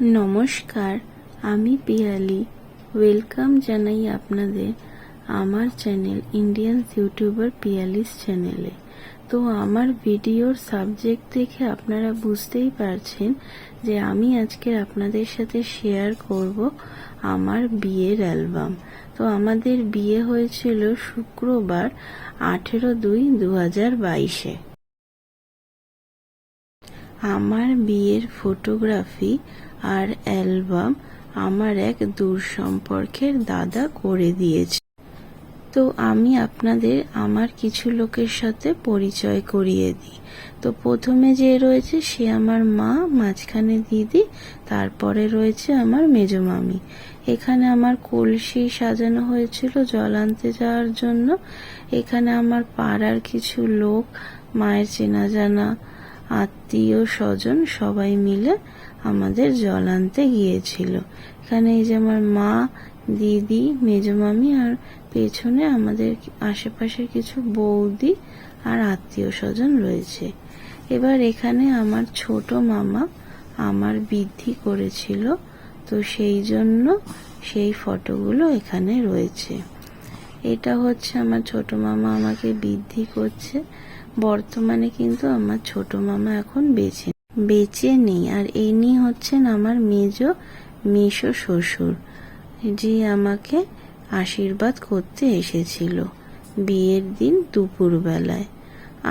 নমস্কার, আমি পিয়ালি। ওয়েলকাম জানাই আপনাদের আমার চ্যানেল ইন্ডিয়ান ইউটিউবার পিয়ালিস চ্যানেলে। তো আমার ভিডিওর সাবজেক্ট দেখে আপনারা বুঝতেই পারছেন যে আমি আজকে আপনাদের সাথে শেয়ার করব আমার বিয়ের অ্যালবাম। তো আমাদের বিয়ে হয়েছিল শুক্রবার, আঠেরো দুই দু হাজার বাইশে। আমার বিয়ের ফটোগ্রাফি আর অ্যালবাম আমার এক দূর সম্পর্কের দাদা করে দিয়েছে। তো আমি আপনাদের আমার কিছু লোকের সাথে পরিচয় করিয়ে দিই। তো প্রথমে যে রয়েছে সে আমার মা, মাঝখানে দিদি, তারপরে রয়েছে আমার মেজো মামি। এখানে আমার কলসি সাজানো হয়েছিল জল আনতে যাওয়ার জন্য। এখানে আমার পাড়ার কিছু লোক, মায়ের চেনা জানা আত্মীয় স্বজন সবাই মিলে আমাদের জল আনতে গিয়েছিল। এখানে এই যে আমার মা, দিদি, মেজো মামি আর পেছনে আমাদের আশেপাশের কিছু বৌদি আর আত্মীয় স্বজন রয়েছে। এবার এখানে আমার ছোট মামা আমার বৃদ্ধি করেছিল, তো সেই জন্য সেই ফটোগুলো এখানে রয়েছে। এটা হচ্ছে আমার ছোট মামা আমাকে বৃদ্ধি করছে। বর্তমানে কিন্তু আমার ছোট মামা এখন বেঁচে বেঁচে নেই। আর ইনি হচ্ছেন আমার মেজ মেশো শ্বশুর, যে আমাকে আশীর্বাদ করতে এসেছিল বিয়ের দিন দুপুরবেলায়।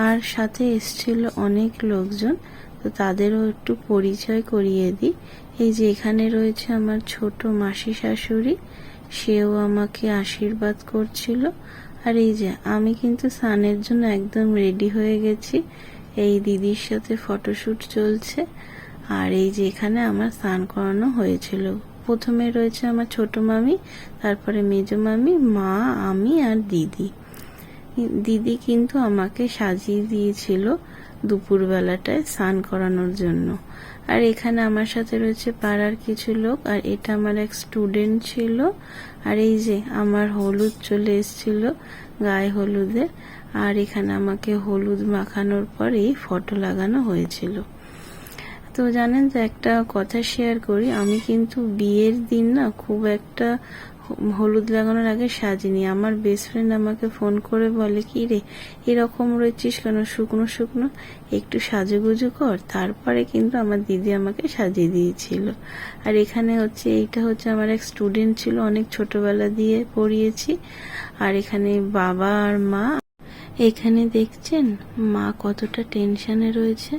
আর সাথে এসছিল অনেক লোকজন, তো তাদেরও একটু পরিচয় করিয়ে দিই। এই যে এখানে রয়েছে আমার ছোট মাসি শাশুড়ি, সেও আমাকে আশীর্বাদ করছিল। আর এই যে, আমি কিন্তু স্নানের জন্য একদম রেডি হয়ে গেছি। এই দিদির সাথে ফটোশ্যুট চলছে। আর এই যে এখানে আমার স্নান করানো হয়েছিল। প্রথমে রয়েছে আমার ছোট মামি, তারপরে মেজো মামি, মা, আমি আর দিদি। দিদি কিন্তু আমাকে সাজিয়ে দিয়েছিল দুপুরবেলাটায় স্নান করানোর জন্য। আর এখানে আমার সাথে রয়েছে পাড়ার কিছু লোক, আর এটা আমার এক স্টুডেন্ট ছিল। আর এই যে আমার হলুদ চলে এসেছিল গায়ে হলুদে আর এখানে আমাকে হলুদ মাখানোর পর এই ফটো লাগানো হয়েছিল। তো জানেন তো একটা কথা শেয়ার করি, আমি কিন্তু বিয়ের দিন না খুব একটা হলুদ লাগানোর আগে সাজিনি। আমার বেস্ট ফ্রেন্ড আমাকে ফোন করে বলে, কি রে, এরকম রয়েছিস কেন? শুকনো শুকনো। একটু সাজুগুজু কর। তারপরে কিন্তু আমার দিদি আমাকে সাজিয়ে দিয়েছিল। আর এখানে হচ্ছে, এইটা হচ্ছে আমার এক স্টুডেন্ট ছিল, অনেক ছোটবেলা দিয়ে পড়িয়েছি। আর এখানে বাবা আর মা। এখানে দেখছেন, মা কতটা টেনশনে রয়েছে।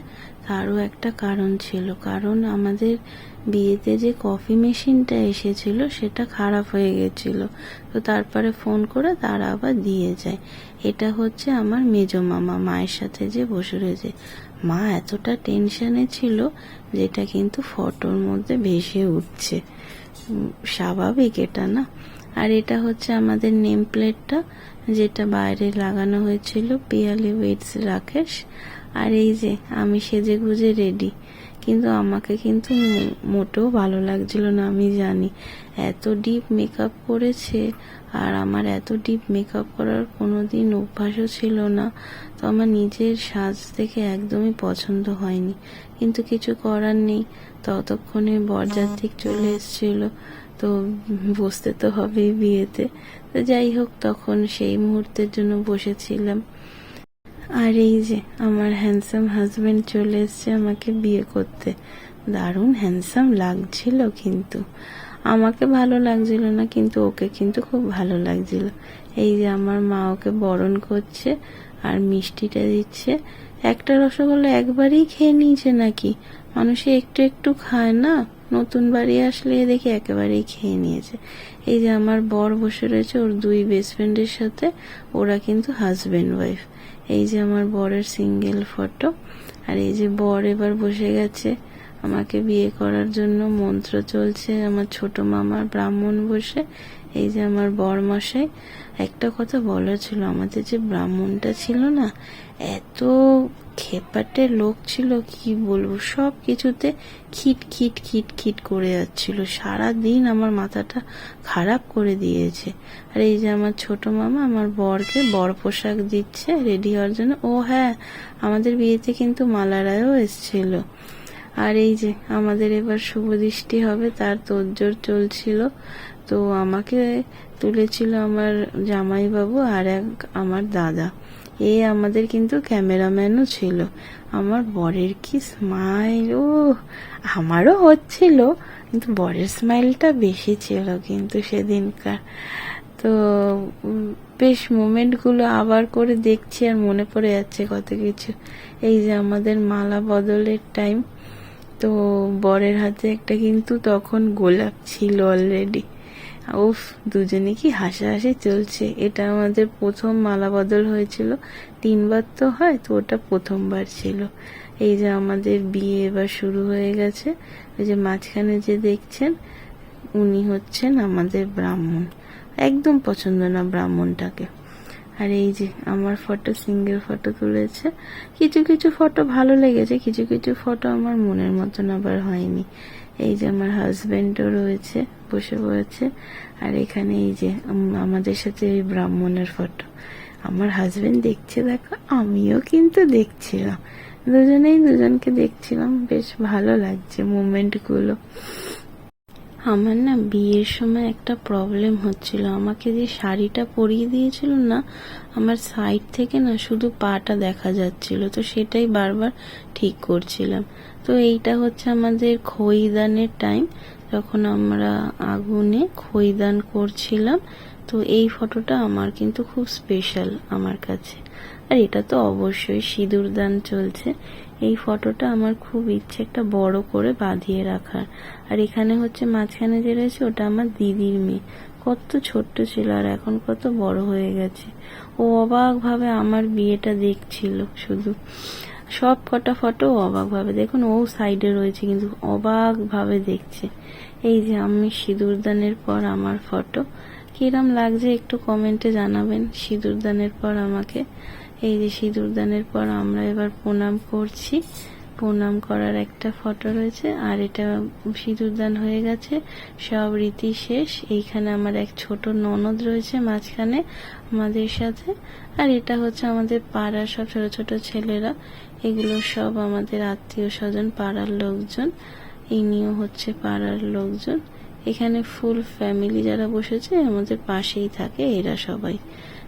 তারও একটা কারণ ছিল। কারণ আমাদের বিয়েতে যে কফি মেশিনটা এসেছিল, সেটা খারাপ হয়ে গেছিল। তো তারপরে ফোন করে তারা আবার দিয়ে যায়। এটা হচ্ছে আমার মেজো মামা, মায়ের সাথে যে বসে রয়েছে। মা এতটা টেনশনে ছিল যেটা কিন্তু ফটোর মধ্যে ভেসে উঠছে। স্বাভাবিক এটা না? আর এটা হচ্ছে আমাদের নেম প্লেটটা যেটা বাইরে লাগানো হয়েছিল পিয়ালি ওয়েটস রাকেশ। আর এই যে, আমি সেজে গুজে রেডি কিন্তু আমাকে কিন্তু মোটেও ভালো লাগছিল না, আমি জানি। এত ডিপ মেকআপ করেছে, আর আমার এত ডিপ মেকআপ করার কোনো দিন অভ্যাসও ছিল না। তো আমার নিজের সাজ দেখে একদমই পছন্দ হয়নি। কিন্তু কিছু করার নেই। ততক্ষণে বরযাত্রী চলে এসেছিল। তো বসতে তো হবেই বিয়েতে। তো যাই হোক, তখন সেই মুহূর্তের জন্য বসেছিলাম। আর এই যে আমার হ্যান্ডসাম হাজবেন্ড চলে এসছে আমাকে বিয়ে করতে। দারুণ হ্যান্ডসাম লাগছিল কিন্তু। আমাকে ভালো লাগছিল না, কিন্তু ওকে কিন্তু খুব ভালো লাগছিল। এই যে আমার মা ওকে বরণ করছে আর মিষ্টিটা দিচ্ছে। একটা রসগোল্লা একবারেই খেয়ে নিয়েছে নাকি? মানুষে একটু একটু খায় না? নতুন বাড়ি আসলে দেখি একেবারেই খেয়ে নিয়েছে। এই যে আমার বর বসে রয়েছে ওর দুই বেস্ট ফ্রেন্ডের সাথে, ওরা কিন্তু হাজবেন্ড ওয়াইফ এই যে আমার বরের সিঙ্গেল ফটো আর এই যে বর এবার বসে গেছে। আমাকে বিয়ে করার জন্য মন্ত্র চলছে, আমার ছোট মামার ব্রাহ্মণ বসে, এই যে আমার বর মশাই একটা কথা বলা ছিল, আমাদের যে ব্রাহ্মণটা ছিল না, এত খেপাটে লোক ছিল, কি বলব? সব কিছুতে খিট খিট খিট খিট করে যাচ্ছিল। সারা দিন আমার মাথাটা খারাপ করে দিয়েছে। আর এই যে আমার ছোট মামা, আমার বরকে বর পোশাক দিচ্ছে রেডি হওয়ার জন্য। ও হ্যাঁ আমাদের বিয়েতে কিন্তু মালারায়ও এসছিল। আর এই যে আমাদের এবার শুভ দৃষ্টি হবে, তার তোড়জোড় চলছিল। তো আমাকে তুলেছিল আমার জামাইবাবু আর এক আমার দাদা। এ আমাদের কিন্তু ক্যামেরাম্যানও ছিল। আমার বরের কি স্মাইল ও, আমারও হচ্ছিল, কিন্তু বরের স্মাইলটা বেশি ছিল কিন্তু সেদিনকার। তো বেশ মোমেন্টগুলো আবার করে দেখছি আর মনে পড়ে যাচ্ছে কত কিছু। এই যে আমাদের মালা বদলের টাইম তো বরের হাতে একটা কিন্তু তখন গোলাপ ছিল অলরেডি উফ, দুজনে কি হাসাহাসি চলছে? এটা আমাদের প্রথম মালা বদল হয়েছিল। তিনবার তো হয়, তো ওটা প্রথমবার ছিল। এই যে আমাদের বিয়ে এবার শুরু হয়ে গেছে। ওই যে মাঝখানে যে দেখছেন, উনি হচ্ছেন আমাদের ব্রাহ্মণ। একদম পছন্দ না ব্রাহ্মণটাকে। আর এই যে আমার ফটো, সিঙ্গেল ফটো তুলেছে। কিছু কিছু ফটো ভালো লেগেছে, কিছু কিছু ফটো আমার মনের মতন আবার হয়নি। এই যে আমার হাজবেন্ডও রয়েছে, বসে পড়েছে। আর এখানে এই যে আমাদের সাথে এই ব্রাহ্মণের ফটো আমার হাজবেন্ড দেখছে, দেখো, আমিও কিন্তু দেখছিলাম। দুজনেই দুজনকে দেখছিলাম, বেশ ভালো লাগছে মুমেন্টগুলো আমার না বিয়ের সময় একটা প্রবলেম হচ্ছিল। আমাকে যে শাড়িটা পরিয়ে দিয়েছিল না, আমার সাইড থেকে না শুধু পাটা দেখা যাচ্ছিল। তো সেটাই বারবার ঠিক করছিলাম। তো এইটা হচ্ছে আমাদের খইদানের টাইম যখন আমরা আগুনে খইদান করছিলাম। তো এই ফটোটা আমার কিন্তু খুব স্পেশাল আমার কাছে। আর এটা তো অবশ্যই সিঁদুর দান চলছে। এই ফটোটা আমার খুব ইচ্ছে একটা বড় করে বাঁধিয়ে রাখার। আর এখানে হচ্ছে মাঝখানে যে রয়েছে, ওটা আমার দিদির মেয়ে। কত ছোট্ট ছিল আর এখন কত বড় হয়ে গেছে। ও অবাক ভাবে আমার বিয়েটা দেখছিল শুধু। সব কটা ফটো অবাক ভাবে দেখুন, ও সাইডে রয়েছে কিন্তু অবাক ভাবে দেখছে। এই যে আমি সিঁদুরদানের পর আমার ফটো। কিরম লাগছে একটু কমেন্টে জানাবেন। সিঁদুর দানের পর আমাকে। এই যে সিঁদুর দানের পর আমরা এবার প্রণাম করছি। প্রণাম করার একটা ফটো রয়েছে, আর এটা সিঁদুর দান হয়ে গেছে। সব রীতি শেষ। এইখানে আমার এক ছোট ননদ রয়েছে মাঝখানে আমাদের সাথে। আর এটা হচ্ছে আমাদের পাড়ার সব ছোট ছোট ছেলেরা। এগুলো সব আমাদের আত্মীয় স্বজন, পাড়ার লোকজন। ইনিও হচ্ছে পাড়ার লোকজন। এখানে ফুল ফ্যামিলি যারা বসেছে, আমাদের পাশেই থাকে এরা সবাই।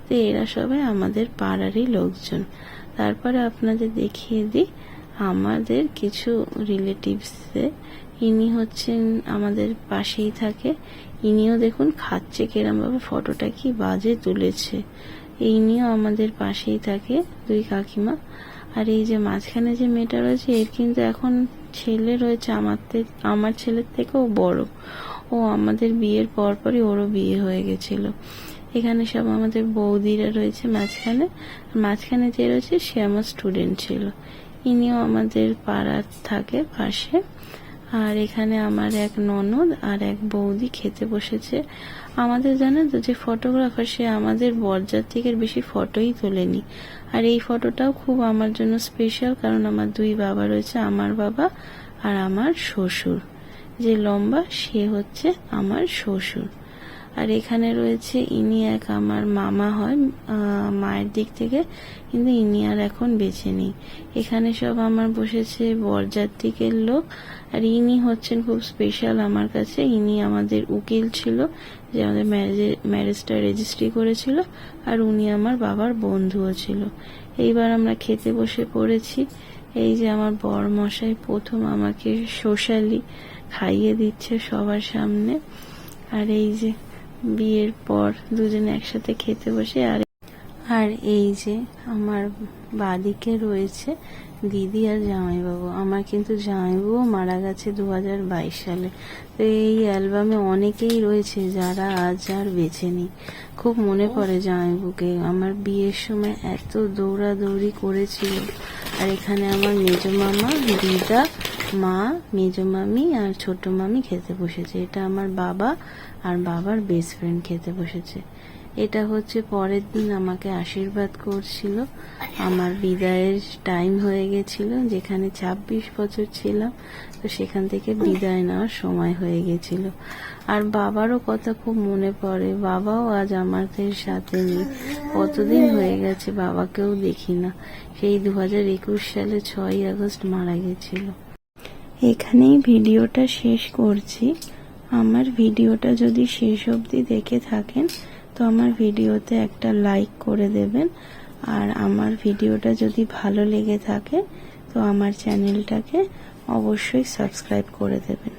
তো এরা সবাই আমাদের পাড়ারই লোকজন। তারপরে আপনাদের দেখিয়ে দিই, আমাদের কিছু রিলেটিভসে ইনি হচ্ছেন আমাদের পাশেই থাকে। ইনিও দেখুন খাচ্ছে কেরমভাবে ফটোটা কি বাজে তুলেছে। ইনিও আমাদের পাশেই থাকে, দুই কাকিমা। আর এই যে মাঝখানে যে মেয়েটা রয়েছে, এর কিন্তু এখন ছেলে রয়েছে আমার আমার ছেলের থেকেও বড়। ও আমাদের বিয়ের পরপরই ওরও বিয়ে হয়ে গেছিল। এখানে সব আমাদের বৌদিরা রয়েছে মাঝখানে। মাঝখানে যে রয়েছে, সে আমার স্টুডেন্ট ছিল। ইনিও আমাদের পাড়ার থাকে পাশে। আর এখানে আমার এক ননদ আর এক বৌদি খেতে বসেছে। আমাদের জানেন তো, যে ফটোগ্রাফার সে আমাদের বরযাত্রীকের বেশি ফটোই তোলেনি। আর এই ফটোটাও খুব আমার জন্য স্পেশাল কারণ আমার দুই বাবা রয়েছে, আমার বাবা আর আমার শ্বশুর। যে লম্বা, সে হচ্ছে আমার শ্বশুর। আর এখানে রয়েছে, ইনি এক আমার মামা হয় মায়ের দিক থেকে, কিন্তু ইনি আর এখন বেঁচে নেই। এখানে সব আমার বসেছে বরযাত্রীকের লোক, আর ইনি হচ্ছেন খুব স্পেশাল আমার কাছে। ইনি আমাদের উকিল ছিল, যে আমাদের ম্যারেজে ম্যারেজটা রেজিস্ট্রি করেছিল, আর উনি আমার বাবার বন্ধুও ছিল। এইবার আমরা খেতে বসে পড়েছি। এই যে আমার বর মশাই প্রথম আমাকে সোশ্যালি খাইয়ে দিচ্ছে সবার সামনে। আর এই যে বিয়ের পর দুজনে একসাথে খেতে বসে আর আর এই যে আমার বাদিকে রয়েছে দিদি আর জামাইবাবু। আমার কিন্তু জামাইবাবু মারা গেছে দু হাজার বাইশ সালে। তো এই অ্যালবামে অনেকেই রয়েছে যারা আজ আর বেঁচে নেই। খুব মনে পড়ে জামাইবাবুকে। আমার বিয়ের সময় এত দৌড়াদৌড়ি করেছিল। আর এখানে আমার মেজ মামা দিদা মা, মেজ মামি আর ছোট মামি খেতে বসেছে। এটা আমার বাবা আর বাবার বেস্ট ফ্রেন্ড খেতে বসেছে। এটা হচ্ছে পরের দিন আমাকে আশীর্বাদ করছিল। আমার বিদায়ের টাইম হয়ে গেছিল, যেখানে ছাব্বিশ বছর ছিলাম, তো সেখান থেকে বিদায় নেওয়ার সময় হয়ে গেছিল। আর বাবারও কথা খুব মনে পড়ে। বাবাও আজ আমাদের সাথে নেই। কতদিন হয়ে গেছে বাবাকেও দেখি না। সেই দু হাজার একুশ সালে ছয়ই আগস্ট মারা গেছিল। এখানেই ভিডিওটা শেষ করছি। আমার ভিডিওটা যদি শেষ অবধি দেখে থাকেন, তো আমার ভিডিওতে একটা লাইক করে দেবেন। আর আমার ভিডিওটা যদি ভালো লেগে থাকে, তো আমার চ্যানেলটাকে অবশ্যই সাবস্ক্রাইব করে দেবেন।